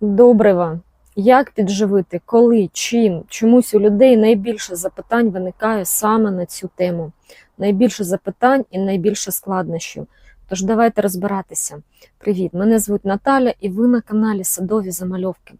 Добрива. Як підживити, коли, чим, чомусь у людей найбільше запитань виникає саме на цю тему. Найбільше запитань і найбільше складнощів. Тож давайте розбиратися. Привіт! Мене звуть Наталя і ви на каналі Садові Замальовки.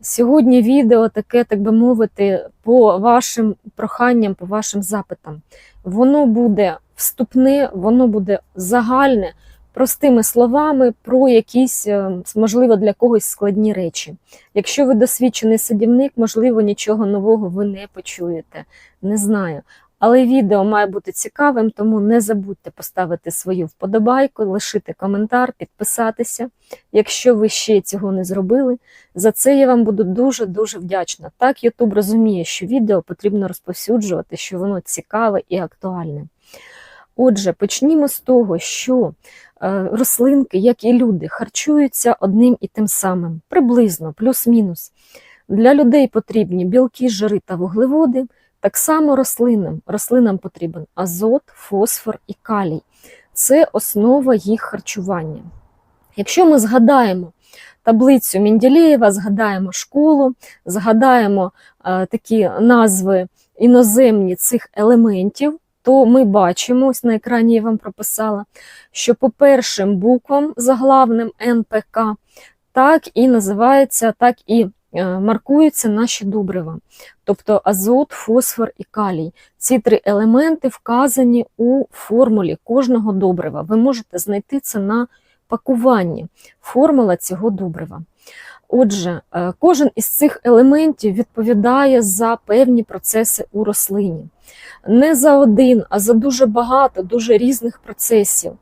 Сьогодні відео таке, так би мовити, по вашим проханням, по вашим запитам. Воно буде вступне, воно буде загальне, простими словами про якісь, е, можливо, для когось складні речі. Якщо ви досвідчений садівник, можливо, нічого нового ви не почуєте. Не знаю. Але відео має бути цікавим, тому не забудьте поставити свою вподобайку, лишити коментар, підписатися. Якщо ви ще цього не зробили, за це я вам буду дуже-дуже вдячна. Так YouTube розуміє, що відео потрібно розповсюджувати, що воно цікаве і актуальне. Отже, почнімо з того, що е, рослинки, як і люди, харчуються одним і тим самим, приблизно, плюс-мінус. Для людей потрібні білки, жири та вуглеводи. Так само рослинам. Рослинам потрібен азот, фосфор і калій. Це основа їх харчування. Якщо ми згадаємо таблицю Менділеєва, згадаємо школу, згадаємо е, такі назви іноземні цих елементів, то ми бачимо, ось на екрані я вам прописала, що по першим буквам заглавним НПК так і називається, так і е, маркуються наші добрива, тобто азот, фосфор і калій. Ці три елементи вказані у формулі кожного добрива. Ви можете знайти це на пакуванні, формула цього добрива. Отже, е, кожен із цих елементів відповідає за певні процеси у рослині. Не за один, а за дуже багато, дуже різних процесів.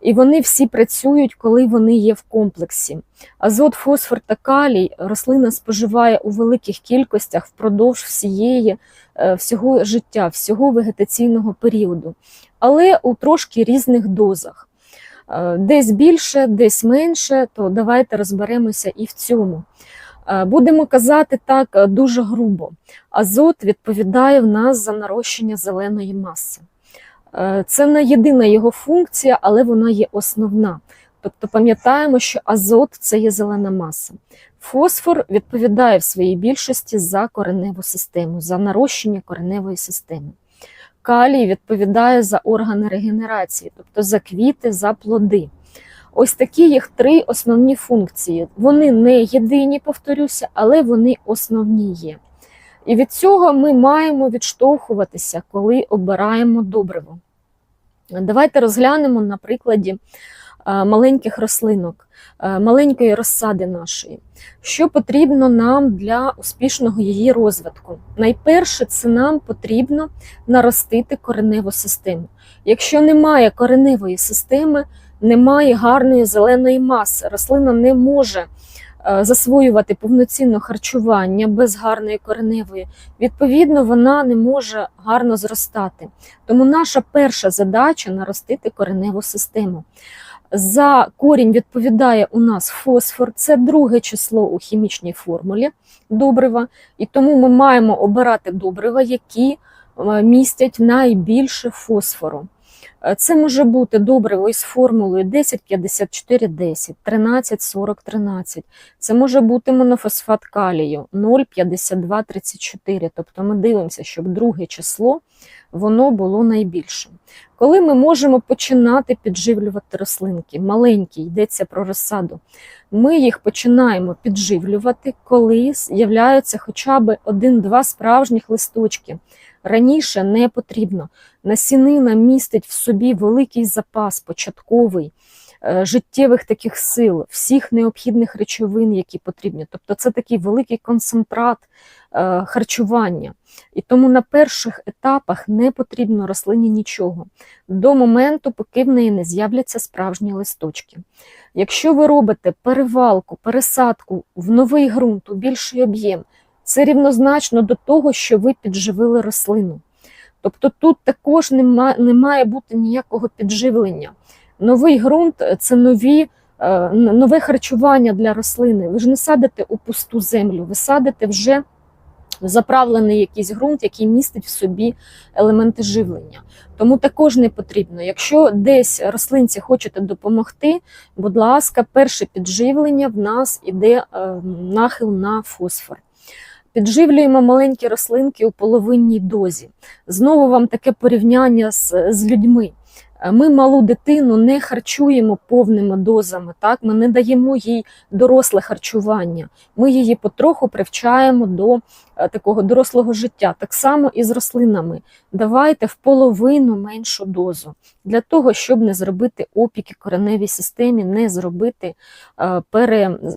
І вони всі працюють, коли вони є в комплексі. Азот, фосфор та калій рослина споживає у великих кількостях впродовж всієї, е, всього життя, всього вегетаційного періоду, але у трошки різних дозах. Е, Десь більше, десь менше, то давайте розберемося і в цьому. Е, Будемо казати так е, дуже грубо. Азот відповідає в нас за нарощення зеленої маси. Це не єдина його функція, але вона є основна. Тобто пам'ятаємо, що азот це є зелена маса. Фосфор відповідає в своїй більшості за кореневу систему, за нарощення кореневої системи. Калій відповідає за органи регенерації, тобто за квіти, за плоди. Ось такі їх три основні функції. Вони не єдині, повторюся, але вони основні є. І від цього ми маємо відштовхуватися, коли обираємо добриво. Давайте розглянемо на прикладі маленьких рослинок, е, маленької розсади нашої. Що потрібно нам для успішного її розвитку? Найперше, це нам потрібно наростити кореневу систему. Якщо немає кореневої системи, немає гарної зеленої маси, рослина не може е, засвоювати повноцінне харчування без гарної кореневої, відповідно, вона не може гарно зростати. Тому наша перша задача наростити кореневу систему. За корінь відповідає у нас фосфор, це друге число у хімічній формулі добрива, і тому ми маємо обирати добрива, які е, містять найбільше фосфору. Е, Це може бути добриво із формулою 10, 54, 10, 13, 40, 13. Це може бути монофосфат калію 0, 52, 34. Тобто ми дивимося, щоб друге число воно було найбільшим. Коли ми можемо починати підживлювати рослинки, маленькі, йдеться про розсаду, ми їх починаємо підживлювати, коли з'являються хоча б один-два справжніх листочки. Раніше не потрібно. Насінина містить в собі великий запас початковий е, життєвих таких сил, всіх необхідних речовин, які потрібні. Тобто це такий великий концентрат е, харчування. І тому на перших етапах не потрібно рослині нічого до моменту, поки в неї не з'являться справжні листочки. Якщо ви робите перевалку, пересадку в новий ґрунт, у більший об'єм, це рівнозначно до того, що ви підживили рослину. Тобто тут також нема, не має бути ніякого підживлення. Новий ґрунт це нові, е, нове харчування для рослини. Ви ж не садите у пусту землю, ви садите вже заправлений якийсь ґрунт, який містить в собі елементи живлення. Тому також не потрібно. Якщо десь рослинці хочете допомогти, будь ласка, перше підживлення в нас іде е, нахил на фосфор. Підживлюємо маленькі рослинки у половинній дозі. Знову вам таке порівняння з, з людьми. Ми малу дитину не харчуємо повними дозами, так? ми не даємо їй доросле харчування. Ми її потроху привчаємо до е, такого дорослого життя. Так само і з рослинами. Давайте в половину меншу дозу для того, щоб не зробити опіки кореневій системі, не зробити е,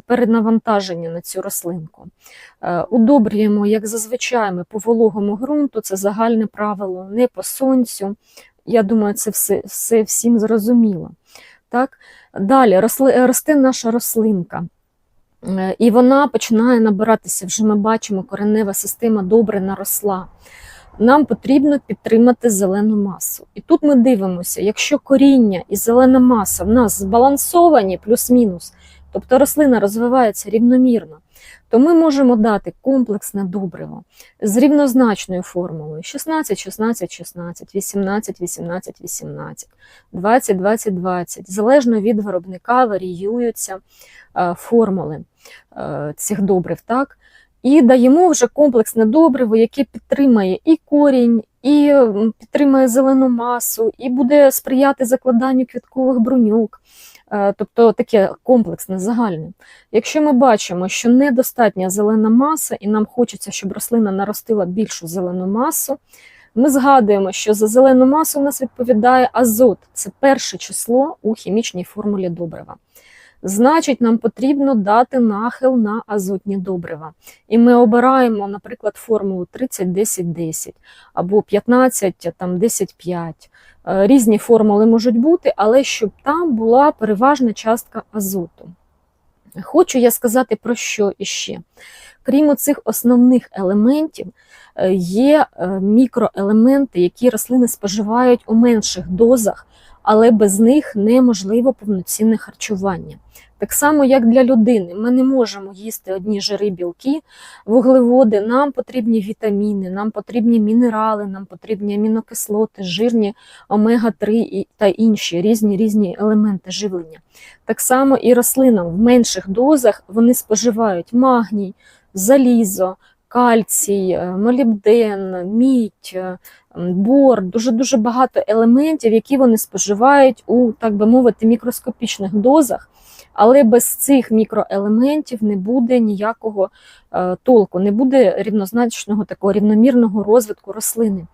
перенавантаження на цю рослинку. Е, Удобрюємо, як зазвичай, ми по вологому ґрунту, це загальне правило, не по сонцю. Я думаю, це все, все всім зрозуміло. Так? Далі росли, росте наша рослинка. Е, І вона починає набиратися, вже ми бачимо, коренева система добре наросла. Нам потрібно підтримати зелену масу. І тут ми дивимося, якщо коріння і зелена маса в нас збалансовані, плюс-мінус, тобто рослина розвивається рівномірно, то ми можемо дати комплексне добриво з рівнозначною формулою 16, 16, 16, 18, 18, 18, 20, 20, 20. Залежно від виробника варіюються е, формули е, цих добрив. Так? І даємо вже комплексне добриво, яке підтримає і корінь, і підтримає зелену масу, і буде сприяти закладанню квіткових бруньок. Е, Тобто таке комплексне, загальне. Якщо ми бачимо, що недостатня зелена маса, і нам хочеться, щоб рослина наростила більшу зелену масу, ми згадуємо, що за зелену масу у нас відповідає азот. Це перше число у хімічній формулі добрива. Значить, нам потрібно дати нахил на азотні добрива. І ми обираємо, наприклад, формулу 30-10-10 або 15, там 10-5. Е, Різні формули можуть бути, але щоб там була переважна частка азоту. Хочу я сказати про що іще. Крім цих основних елементів, е, є е, мікроелементи, які рослини споживають у менших дозах, але без них неможливо повноцінне харчування. Так само, як для людини, ми не можемо їсти одні жири, білки, вуглеводи, нам потрібні вітаміни, нам потрібні мінерали, нам потрібні амінокислоти, жирні омега-3 та інші різні різні елементи живлення. Так само і рослинам в менших дозах вони споживають магній, залізо, кальцій, е, молібден, мідь, е, бор, дуже-дуже багато елементів, які вони споживають у, так би мовити, мікроскопічних дозах. Але без цих мікроелементів не буде ніякого е, толку, не буде рівнозначного такого рівномірного розвитку рослини.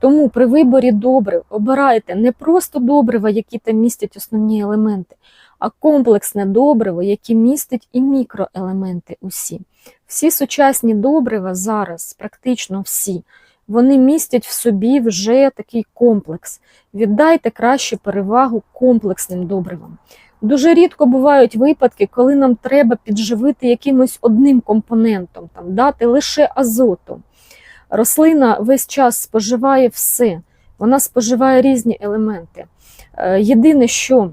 Тому при виборі добрив обирайте не просто добрива, які там містять основні елементи, а комплексне добриво, яке містить і мікроелементи усі. Всі сучасні добрива зараз, практично всі, вони містять в собі вже такий комплекс. Віддайте краще перевагу комплексним добривам. Дуже рідко бувають випадки, коли нам треба підживити якимось одним компонентом, там, дати лише азоту. Рослина весь час споживає все, вона споживає різні елементи. Е, Єдине, що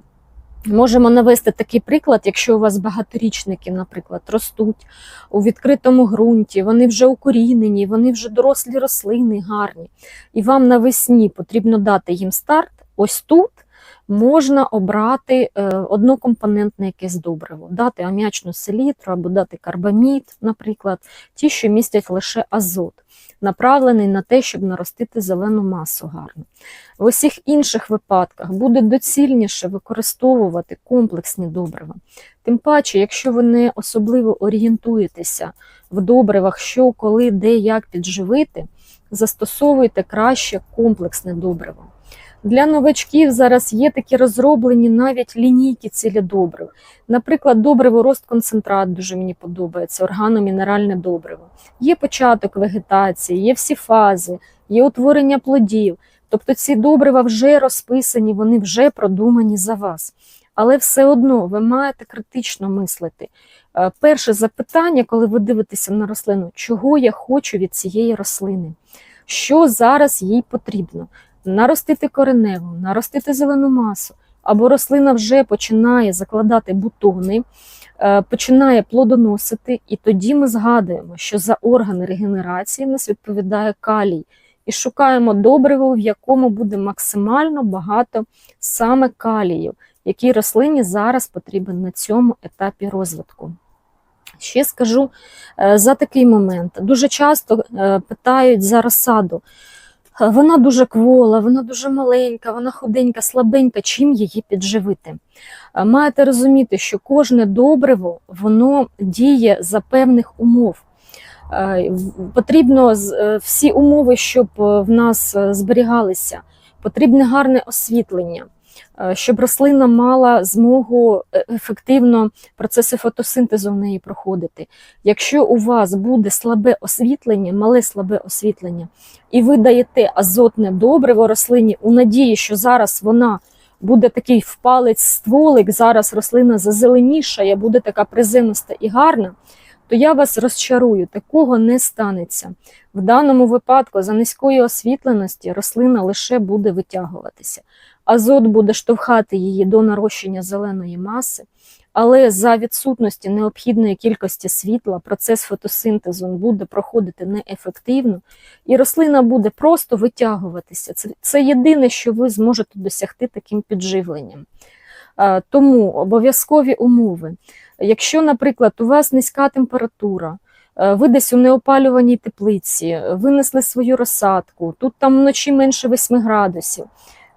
можемо навести такий приклад, якщо у вас багаторічники, наприклад, ростуть у відкритому ґрунті, вони вже укорінені, вони вже дорослі рослини гарні, і вам навесні потрібно дати їм старт, ось тут можна обрати е, однокомпонентне якесь добриво, дати ам'ячну селітру або дати карбамід, наприклад, ті, що містять лише азот, направлений на те, щоб наростити зелену масу гарно. В усіх інших випадках буде доцільніше використовувати комплексні добрива. Тим паче, якщо ви не особливо орієнтуєтеся в добривах, що, коли, де, як підживити, застосовуйте краще комплексне добриво. Для новачків зараз є такі розроблені навіть лінійки цілі добрив. Наприклад, добриво рост концентрат дуже мені подобається, органомінеральне добриво. Є початок вегетації, є всі фази, є утворення плодів. Тобто ці добрива вже розписані, вони вже продумані за вас. Але все одно ви маєте критично мислити. Е, Перше запитання, коли ви дивитеся на рослину, чого я хочу від цієї рослини, що зараз їй потрібно наростити кореневу, наростити зелену масу, або рослина вже починає закладати бутони, е, починає плодоносити, і тоді ми згадуємо, що за органи регенерації нас відповідає калій. І шукаємо добриво, в якому буде максимально багато саме калію, який рослині зараз потрібен на цьому етапі розвитку. Ще скажу е, за такий момент. Дуже часто е, питають за розсаду. Вона дуже квола, вона дуже маленька, вона худенька, слабенька. Чим її підживити? Е, Маєте розуміти, що кожне добриво воно діє за певних умов. Е, Потрібно е, всі умови, щоб в нас зберігалися. Потрібне гарне освітлення, щоб рослина мала змогу е, ефективно процеси фотосинтезу в неї проходити. Якщо у вас буде слабе освітлення, мале слабе освітлення, і ви даєте азотне добриво рослині у надії, що зараз вона буде такий впалець стволик, зараз рослина зазеленішає, буде така приземиста і гарна, то я вас розчарую, такого не станеться. В даному випадку за низької освітленості рослина лише буде витягуватися. Азот буде штовхати її до нарощення зеленої маси, але за відсутності необхідної кількості світла процес фотосинтезу буде проходити неефективно, і рослина буде просто витягуватися. Це, це єдине, що ви зможете досягти таким підживленням. Тому обов'язкові умови. Якщо, наприклад, у вас низька температура, е, ви десь у неопалюваній теплиці, винесли свою розсадку, тут там вночі менше 8 градусів,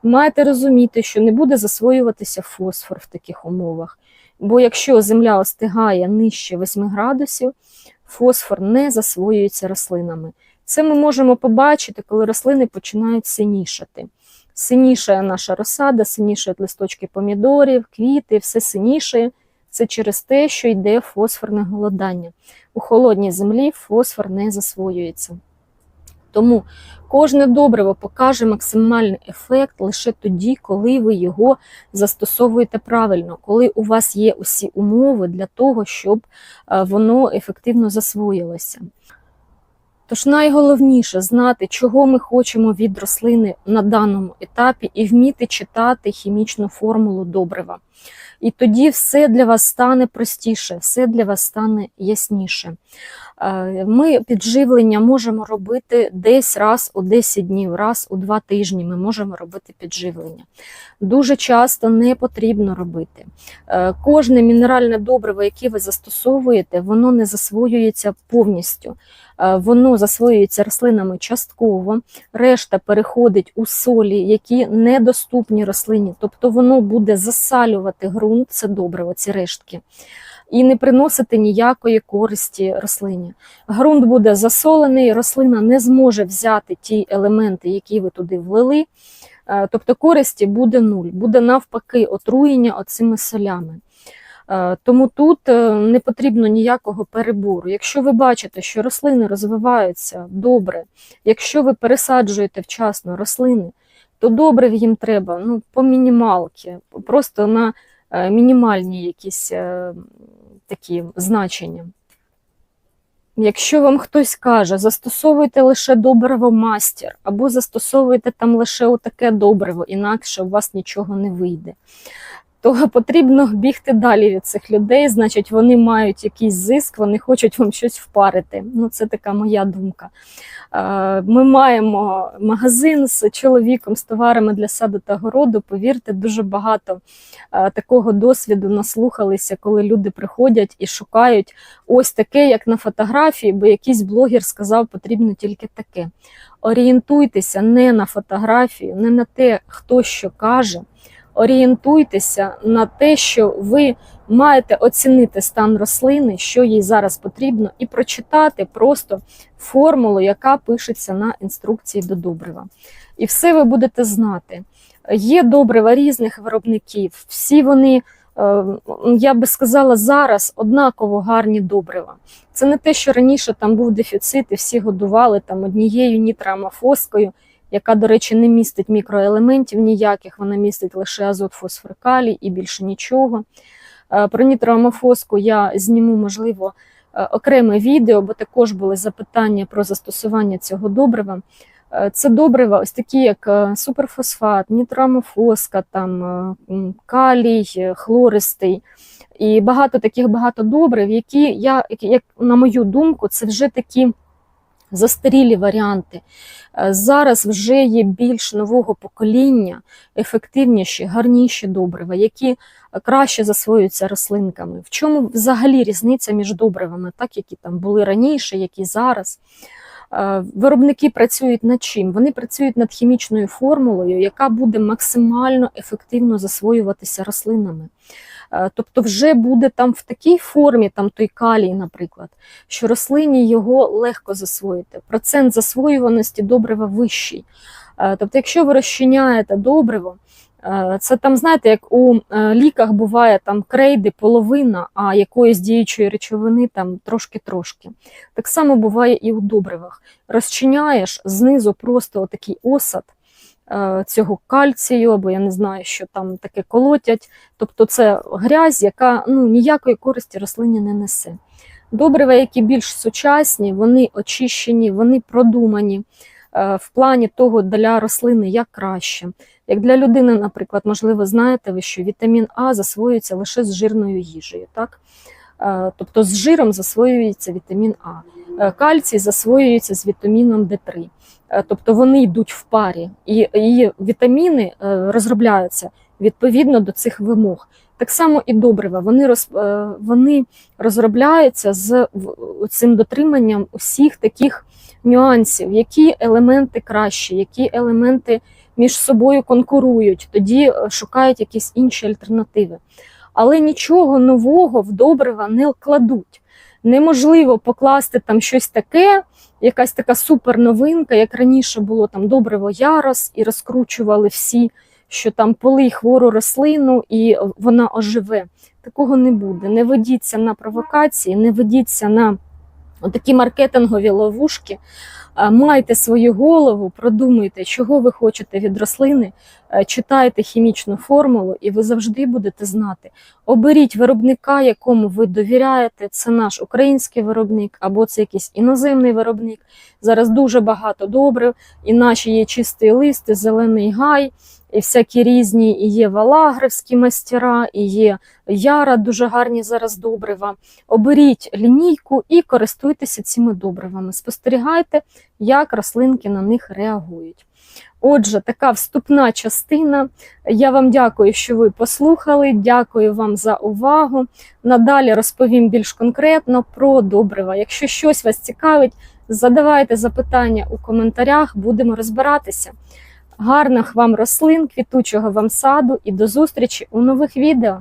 маєте розуміти, що не буде засвоюватися фосфор в таких умовах. Бо якщо земля остигає нижче 8 градусів, фосфор не засвоюється рослинами. Це ми можемо побачити, коли рослини починають синішати. Синішає наша розсада, синішають листочки помідорів, квіти, все синішає. Це через те, що йде фосфорне голодання. У холодній землі фосфор не засвоюється. Тому кожне добриво покаже максимальний ефект лише тоді, коли ви його застосовуєте правильно, коли у вас є усі умови для того, щоб е, воно ефективно засвоїлося. Тож найголовніше знати, чого ми хочемо від рослини на даному етапі, і вміти читати хімічну формулу добрива. І тоді все для вас стане простіше, все для вас стане ясніше. Е, Ми підживлення можемо робити десь раз у 10 днів, раз у 2 тижні ми можемо робити підживлення. Дуже часто не потрібно робити. Е, Кожне мінеральне добриво, яке ви застосовуєте, воно не засвоюється повністю. Е, Воно засвоюється рослинами частково, решта переходить у солі, які недоступні рослині, тобто воно буде засалювати ґрунт, це добриво, ці рештки, і не приносити ніякої користі рослині. Ґрунт буде засолений, рослина не зможе взяти ті елементи, які ви туди влили. Е, Тобто користі буде нуль, буде навпаки отруєння оцими солями. Е, Тому тут е, не потрібно ніякого перебору. Якщо ви бачите, що рослини розвиваються добре, якщо ви пересаджуєте вчасно рослини, то добре їм треба ну, по мінімалки, просто на е, мінімальні якісь такі значення. Якщо вам хтось каже, застосовуйте лише добриво мастер, або застосовуйте там лише отаке добриво, інакше у вас нічого не вийде, то потрібно бігти далі від цих людей. Значить, вони мають якийсь зиск, вони хочуть вам щось впарити. Ну, це така моя думка. Е, Ми маємо магазин з чоловіком з товарами для саду та городу. Повірте, дуже багато е, такого досвіду наслухалися, коли люди приходять і шукають ось таке, як на фотографії, бо якийсь блогер сказав, потрібно тільки таке. Орієнтуйтеся не на фотографію, не на те, хто що каже. Орієнтуйтеся на те, що ви маєте оцінити стан рослини, що їй зараз потрібно, і прочитати просто формулу, яка пишеться на інструкції до добрива. І все ви будете знати. Є добрива різних виробників, всі вони, е, я би сказала, зараз однаково гарні добрива. Це не те, що раніше там був дефіцит, і всі годували там однією нітроамофоскою, яка, до речі, не містить мікроелементів ніяких, вона містить лише азот, фосфор, калій і більше нічого. Е, Про нітроамофоску я зніму, можливо, е, окреме відео, бо також були запитання про застосування цього добрива. Е, Це добрива, ось такі, як суперфосфат, нітрамофоска, там, калій, хлористий. І багато таких багато добрив, які я, як на мою думку, це вже такі застарілі варіанти. Е, Зараз вже є більш нового покоління, ефективніші, гарніші добрива, які краще засвоюються рослинками. В чому взагалі різниця між добривами, так які там були раніше, які зараз? Е, Виробники працюють над чим? Вони працюють над хімічною формулою, яка буде максимально ефективно засвоюватися рослинами. Е, Тобто, вже буде там в такій формі, там той калій, наприклад, що рослині його легко засвоїти. Процент засвоюваності добрива вищий. Е, Тобто, якщо ви розчиняєте добриво, е, це там, знаєте, як у ліках буває там крейди половина, а якоїсь діючої речовини там трошки-трошки. Так само буває і у добривах. Розчиняєш знизу просто отакий осад цього кальцію, або я не знаю, що там таке колотять. Тобто це грязь, яка ну, ніякої користі рослині не несе. Добрива, які більш сучасні, вони очищені, вони продумані е, в плані того для рослини як краще. Як для людини, наприклад, можливо, знаєте ви, що вітамін А засвоюється лише з жирною їжею. Так? Е, Тобто з жиром засвоюється вітамін А. Е, Кальцій засвоюється з вітаміном Д3. Е, Тобто вони йдуть в парі, і, і вітаміни е, розробляються відповідно до цих вимог. Так само і добрива. Вони, роз, вони розробляються з цим дотриманням усіх таких нюансів, які елементи кращі, які елементи між собою конкурують, тоді шукають якісь інші альтернативи. Але нічого нового в добрива не кладуть. Неможливо покласти там щось таке, якась така суперновинка, як раніше було там добриво ярос, і розкручували всі, що там полий хвору рослину і вона оживе. Такого не буде. Не ведіться на провокації, не ведіться на такі маркетингові ловушки. А, Майте свою голову, продумайте, чого ви хочете від рослини, е, читайте хімічну формулу, і ви завжди будете знати. Оберіть виробника, якому ви довіряєте. Це наш український виробник або це якийсь іноземний виробник. Зараз дуже багато добрив, і наші є чистий лист, зелений гай, і всякі різні, і є валагрівські мастера, і є яра, дуже гарні зараз добрива. Оберіть лінійку і користуйтеся цими добривами. Спостерігайте, як рослинки на них реагують. Отже, така вступна частина. Я вам дякую, що ви послухали. Дякую вам за увагу. Надалі розповім більш конкретно про добрива. Якщо щось вас цікавить, задавайте запитання у коментарях, будемо розбиратися. Гарних вам рослин, квітучого вам саду і до зустрічі у нових відео.